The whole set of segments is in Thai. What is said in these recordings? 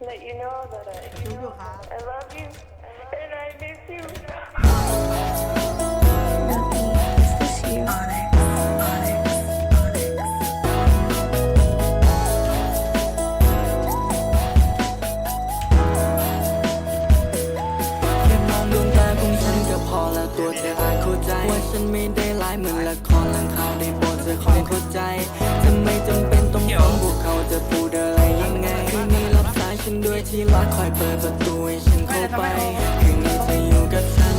let you know that I, you know, I love you and I miss you. Is this you? แค่มองดวงตาของฉันก็พอแล้วตัวเธออาจเข้าใจ ว่าฉันไม่ได้ร้ายเหมือนละครหลังข่าวได้โปรดเธอคอยเข้าใจทำไมจำเป็นต้องฟังพ ที่รักคอยเปิดประตูให้ฉันเข้าไปคืนนี้เธออยู่กับฉัน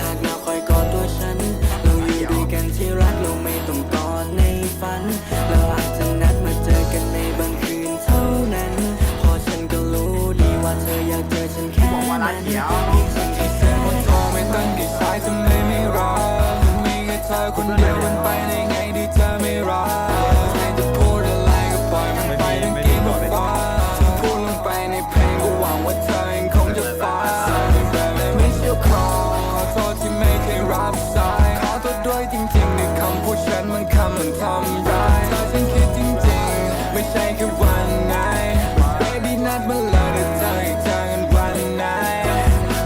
หากหนาวคอยกอดตัวฉัน เราอยู่ด้วยกันที่รักเราไม่ต้องกอดในฝัน เราอาจจะนัดมาเจอกันในบางคืนเท่านั้น พอฉันก็รู้ดีว่าเธออยากเจอฉันแค่นั้น ลงวังว่าเธอยังคงจะฟังไม่เชื่อคอโทษที่ไม่เคยรับสาย ขอโทษด้วยจริงๆในคำพูดฉันมันคำมันทำร้ายเธอฉันคิดจริงๆ ไม่ใช่แค่วันไหน Baby นัดมาเลยเดี๋ยวเธอให้เจอกันวันไหน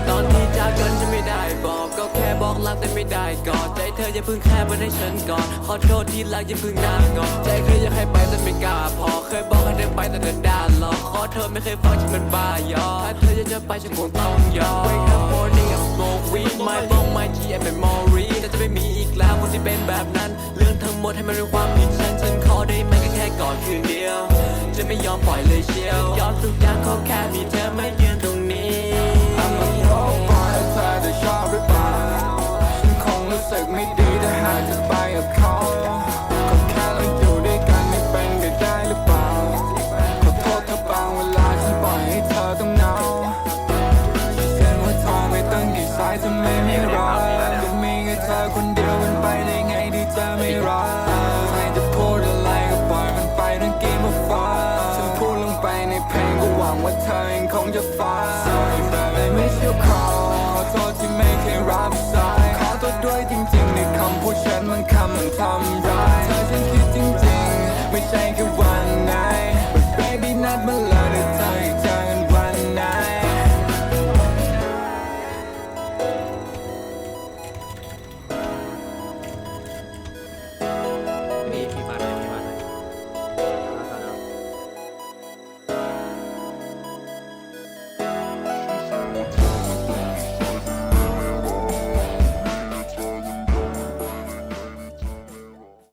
ตอนที่จากกันจะไม่ได้บอกก็แค่บอกรักแต่ไม่ได้กอดใจเธออย่าเพิ่งแค่มาให้ฉันก่อนขอโทษที่รักอย่าเพิ่งนางอนใจเคยอยากให้ไปแต่ไม่กล้าพอเคยบอกให้เดินไปแต่เธอ ไม่เคยฟังฉันเป็นบ้ายอถ้าเธอจะจะไปฉันคงต้องยอม Wake up morning and smoke weed my bong my key and memory แต่จะไม่มีอีกแล้วคนที่เป็นแบบนั้น เรื่องทั้งหมดให้มันเป็นความผิดฉันฉันขอได้ไหมก็แค่ก่อนคืนเดียว จะไม่ยอมปล่อยเลยเชียวยอมทุกอย่างขอแค่มีเธอมายืนตรงนี้ I'm a pro boy เธอจะชอบหรือเปล่าฉันคงรู้สึกไม่ดีถ้าหากจะไปกับเขา ไงที่เธอไม่รักใครจะพูดอะไรก็ปล่อยมันไปทั้งกินมาฟ้าฉันพูดลงไปในเพลงก็หวังว่าเธอเองคงจะฟัง Sorry baby miss your call ขอโทษที่ไม่เคยรับสายขอโทษด้วยจริงๆในคำพูดฉันมันคำมันทำร้ายเธอฉันคิดจริงๆ ไม่ใช่แค่วัน